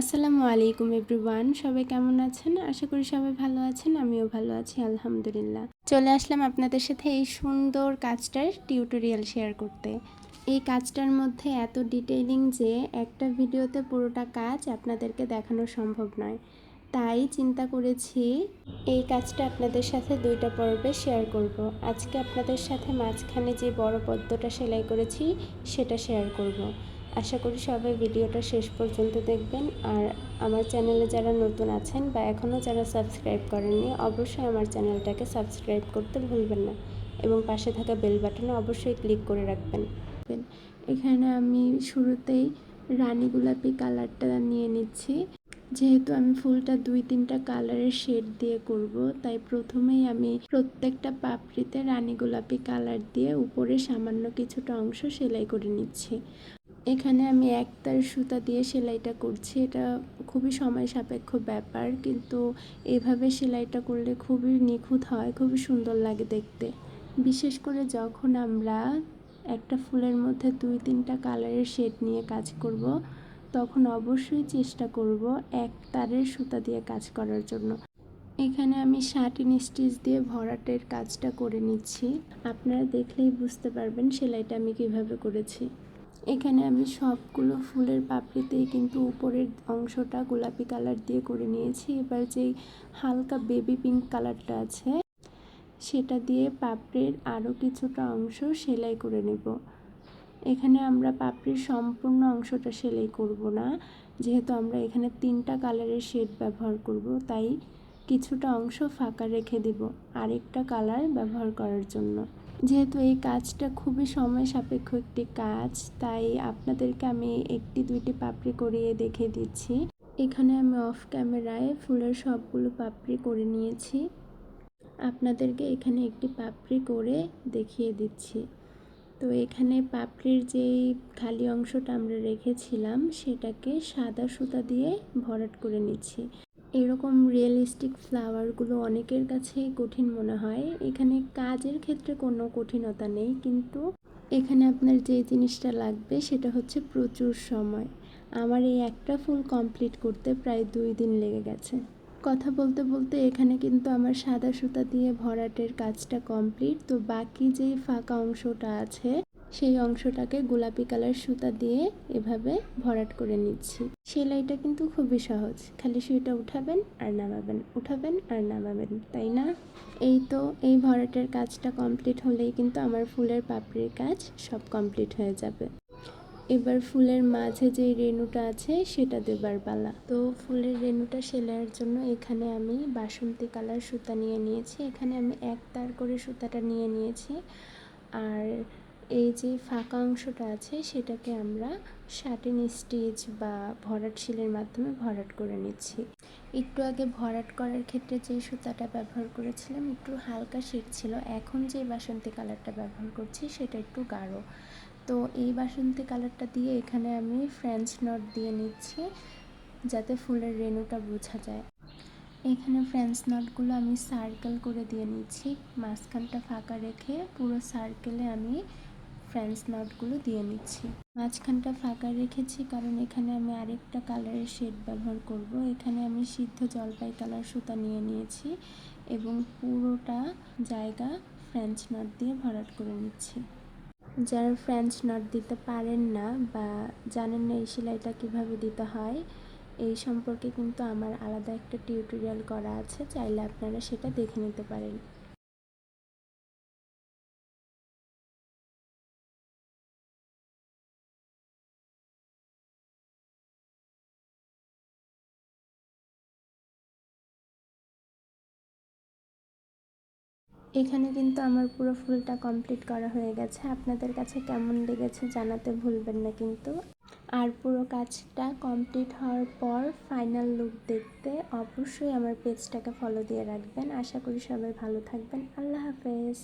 আসসালামু আলাইকুম এভরিওয়ান, সবাই কেমন আছেন আশা করি সবাই ভালো আছেন, আমিও ভালো আছি, আলহামদুলিল্লাহ চলে আসলাম আপনাদের সাথে এই সুন্দর কাজটার টিউটোরিয়াল শেয়ার করতে এই কাজটার মধ্যে এত ডিটেইলিং যে একটা ভিডিওতে পুরোটা কাজ আপনাদেরকে দেখানো সম্ভব নয় তাই চিন্তা করেছি এই কাজটা আপনাদের সাথে দুইটা পর্বে শেয়ার করব। আজকে আপনাদের সাথে মাঝখানে যে বড় পদ্মটা সেলাই করেছি, সেটা শেয়ার করব। আশা করি সবাই ভিডিওটা শেষ পর্যন্ত দেখবেন। আর আমার চ্যানেলে যারা নতুন আছেন বা এখনও যারা সাবস্ক্রাইব করেননি, অবশ্যই আমার চ্যানেলটাকে সাবস্ক্রাইব করতে ভুলবেন না এবং পাশে থাকা বেল বাটনে অবশ্যই ক্লিক করে রাখবেন। এখানে আমি শুরুতেই রানী গোলাপি কালারটা নিয়ে নিচ্ছি। যেহেতু আমি ফুলটা দুই তিনটা কালারের শেড দিয়ে করব, তাই প্রথমেই আমি প্রত্যেকটা পাপড়িতে রানী গোলাপি কালার দিয়ে উপরে সামান্য কিছুটা অংশ সেলাই করে নিচ্ছি। এখানে আমি একতার সুতা দিয়ে সেলাইটা করছি। এটা খুবই সময় সাপেক্ষ ব্যাপার, কিন্তু এভাবে সেলাইটা করলে খুবই নিখুঁত হয়, খুবই সুন্দর লাগে দেখতে। বিশেষ করে যখন আমরা একটা ফুলের মধ্যে দুই, তিনটা কালারের শেড নিয়ে কাজ করব, তখন অবশ্যই চেষ্টা করব এক তারের সুতা দিয়ে কাজ করার জন্য। এখানে আমি শার্টিন স্টিচ দিয়ে ভরাটের কাজটা করে নিচ্ছি। আপনারা দেখলেই বুঝতে পারবেন সেলাইটা আমি কীভাবে করেছি। এখানে আমি সবগুলো ফুলের পাপড়িতেই কিন্তু উপরের অংশটা গোলাপি কালার দিয়ে করে নিয়েছি। এবার যেই হালকা বেবি পিঙ্ক কালারটা আছে, সেটা দিয়ে পাপড়ির আরও কিছুটা অংশ সেলাই করে নেব। এখানে আমরা পাপড়ির সম্পূর্ণ অংশটা সেলাই করব না, যেহেতু আমরা এখানে তিনটা কালারের শেড ব্যবহার করব, তাই কিছুটা অংশ ফাঁকা রেখে দেব আরেকটা কালার ব্যবহার করার জন্য। যেহেতু এই কাজটা খুবই সময় সাপেক্ষ একটি কাজ, তাই আপনাদেরকে আমি একটি দুইটি পাপড়ি করিয়ে দেখে দিচ্ছি। এখানে আমি অফ ক্যামেরায় ফুলের সবগুলো পাপড়ি করে নিয়েছি। আপনাদেরকে এখানে একটি পাপড়ি করে দেখিয়ে দিচ্ছি। তো এখানে পাপড়ির যেই খালি অংশটা আমরা রেখেছিলাম, সেটাকে সাদা সুতা দিয়ে ভরাট করে নিচ্ছি। এরকম রিয়েলিস্টিক ফ্লাওয়ারগুলো অনেকের কাছেই কঠিন মনে হয়। এখানে কাজের ক্ষেত্রে কোনো কঠিনতা নেই, কিন্তু এখানে আপনার যে জিনিসটা লাগবে সেটা হচ্ছে প্রচুর সময়। আমার এই একটা ফুল কমপ্লিট করতে প্রায় দুই দিন লেগে গেছে। কথা বলতে বলতে এখানে কিন্তু আমার সাদা সুতা দিয়ে ভরাটের কাজটা কমপ্লিট তো বাকি যে ফাঁকা অংশটা আছে সেই অংশটাকে গোলাপি কালার সুতা দিয়ে এভাবে ভরাট করে নিচ্ছি। সেলাইটা কিন্তু খুবই সহজ। খালি সুইটা উঠাবেন আর নামাবেন, উঠাবেন আর নামাবেন, তাই না? এই তো, এই ভরাটের কাজটা কমপ্লিট হলেই কিন্তু আমার ফুলের পাপড়ির কাজ সব কমপ্লিট হয়ে যাবে। এবার ফুলের মাঝে যে রেণুটা আছে, সেটা দেবার পালা। তো ফুলের রেণুটা সেলাইয়ের জন্য এখানে আমি বাসন্তী কালার সুতা নিয়ে নিয়েছি। এখানে আমি এক তার করে সুতাটা নিয়ে নিয়েছি। আর এই যে ফাঁকা অংশটা আছে, সেটাকে আমরা শাটিন স্টিচ বা ভরাট শিলের মাধ্যমে ভরাট করে নিচ্ছি। একটু আগে ভরাট করার ক্ষেত্রে যে সুতাটা ব্যবহার করেছিলাম, একটু হালকা শীত ছিল। এখন যে বাসন্তী কালারটা ব্যবহার করছি, সেটা একটু গাঢ়। তো এই বাসন্তী কালারটা দিয়ে এখানে আমি ফ্রেঞ্চ নট দিয়ে নিচ্ছি, যাতে ফুলের রেণুটা বোঝা যায়। এখানে ফ্রেঞ্চ নটগুলো আমি সার্কেল করে দিয়ে নিচ্ছি। মাঝখানটা ফাঁকা রেখে পুরো সার্কেলে আমি ফ্রেন্স নটগুলো দিয়ে নিচ্ছি। মাঝখানটা ফাঁকা রেখেছি কারণ এখানে আমি আরেকটা কালারের শেড ব্যবহার করব। এখানে আমি সিদ্ধ জলপাই কালার সুতা নিয়ে নিয়েছি এবং পুরোটা জায়গা ফ্রেঞ্চ নট দিয়ে ভরাট করে নিচ্ছি। যারা ফ্রেঞ্চ নট দিতে পারেন না বা জানেন না এই সেলাইটা কীভাবে দিতে হয়, এই সম্পর্কে কিন্তু আমার আলাদা একটা টিউটোরিয়াল করা আছে। চাইলে আপনারা সেটা দেখে নিতে পারেন। এখানে কিন্তু আমার পুরো ফুলটা কমপ্লিট করা হয়ে গেছে। আপনাদের কাছে কেমন লেগেছে জানাতে ভুলবেন না কিন্তু। আর পুরো কাজটা কমপ্লিট হওয়ার পর ফাইনাল লুক দেখতে অবশ্যই আমার পেজটাকে ফলো দিয়ে রাখবেন। আশা করি সবাই ভালো থাকবেন। আল্লাহ হাফেজ।